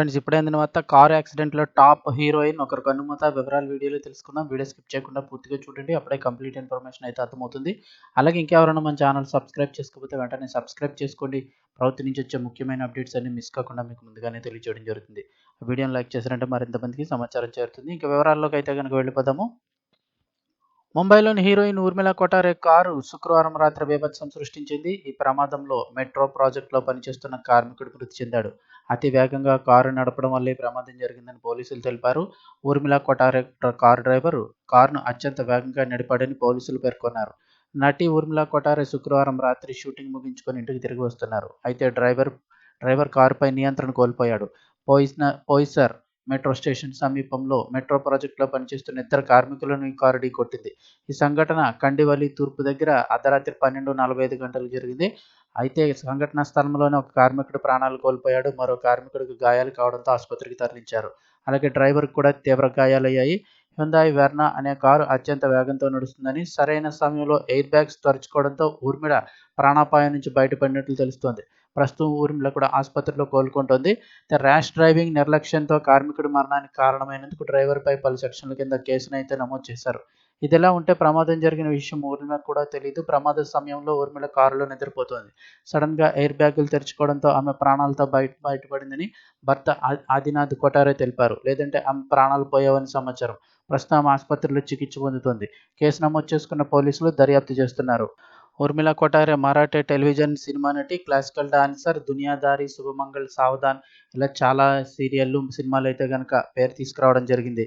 Friends ఇప్పుడే అందిన వార్త కారు యాక్సిడెంట్లో టాప్ హీరోయిన్ ఒకరు కన్నుమూత వివరాలు వీడియోలో తెలుసుకుందాం. వీడియో స్కిప్ చేయకుండా పూర్తిగా చూడండి అప్పుడే కంప్లీట్ ఇన్ఫర్మేషన్ అయితే అర్థమవుతుంది. అలాగే ఇంకెవరైనా మన ఛానల్ సబ్స్క్రైబ్ చేసుకోకపోతే వెంటనే సబ్స్క్రైబ్ చేసుకోండి. ప్రభుత్వం నుంచి వచ్చే ముఖ్యమైన అప్డేట్స్ అన్ని మిస్ కాకుండా మీకు ముందుగానే తెలియజేయడం జరుగుతుంది. వీడియోని లైక్ చేశారంటే మరింతమందికి సమాచారం చేరుతుంది. ఇంకా వివరాల్లోకి అయితే కనుక వెళ్ళిపోదాము. ముంబైలోని హీరోయిన్ ఊర్మిళ కొటారే కారు శుక్రవారం రాత్రి బీభత్సం సృష్టించింది. ఈ ప్రమాదంలో మెట్రో ప్రాజెక్టులో పనిచేస్తున్న కార్మికుడు మృతి చెందాడు. అతి వేగంగా కారు నడపడం వల్లే ప్రమాదం జరిగిందని పోలీసులు తెలిపారు. ఊర్మిళ కొటారే కారు డ్రైవరు కారును అత్యంత వేగంగా నడిపాడని పోలీసులు పేర్కొన్నారు. నటి ఊర్మిళ కొటారే శుక్రవారం రాత్రి షూటింగ్ ముగించుకొని ఇంటికి తిరిగి వస్తున్నారు. అయితే డ్రైవర్ డ్రైవర్ కారుపై నియంత్రణ కోల్పోయాడు. పోయిస్న పోయిసర్ మెట్రో స్టేషన్ సమీపంలో మెట్రో ప్రాజెక్టులో పనిచేస్తున్న ఇద్దరు కార్మికులను ఈ కారు కొట్టింది. ఈ సంఘటన కండివలి తూర్పు దగ్గర అర్ధరాత్రి పన్నెండు నలభై ఐదు గంటలు జరిగింది. అయితే సంఘటన స్థలంలోనే ఒక కార్మికుడు ప్రాణాలు కోల్పోయాడు. మరో కార్మికుడికి గాయాలు కావడంతో ఆసుపత్రికి తరలించారు. అలాగే డ్రైవర్కి కూడా తీవ్ర గాయాలయ్యాయి. హ్యుందాయ్ వెర్నా అనే కారు అత్యంత వేగంతో నడుస్తుందని సరైన సమయంలో ఎయిర్ బ్యాగ్స్ తరుచుకోవడంతో ఊర్మిడ ప్రాణాపాయం నుంచి బయటపడినట్లు తెలుస్తోంది. ప్రస్తుతం ఊరిలో కూడా ఆసుపత్రిలో కోలుకుంటోంది. ర్యాష్ డ్రైవింగ్ నిర్లక్ష్యంతో కార్మికుడి మరణానికి కారణమైనందుకు డ్రైవర్పై పలు సెక్షన్ల కింద కేసును అయితే నమోదు చేశారు. ఇదిలా ఉంటే ప్రమాదం జరిగిన విషయం ఊర్మిళ కూడా తెలియదు ప్రమాద సమయంలో ఊర్మిళ కారులో నిద్రపోతుంది. సడన్గా ఎయిర్ బ్యాగులు తెరుచుకోవడంతో ఆమె ప్రాణాలతో బయట బయటపడిందని భర్త ఆదినాథ్ కొటారే తెలిపారు. లేదంటే ఆమె ప్రాణాలు పోయావని సమాచారం. ప్రస్తుతం ఆమె ఆసుపత్రిలో చికిత్స పొందుతుంది. కేసు నమోదు చేసుకున్న పోలీసులు దర్యాప్తు చేస్తున్నారు. ఊర్మిళ కొటారే మరాఠీ టెలివిజన్ సినిమా నటి క్లాసికల్ డాన్సర్ దునియాదారి శుభమంగళ్ సావధాన్ ఇలా చాలా సీరియళ్ళు సినిమాలు అయితే కనుక పేరు తీసుకురావడం జరిగింది.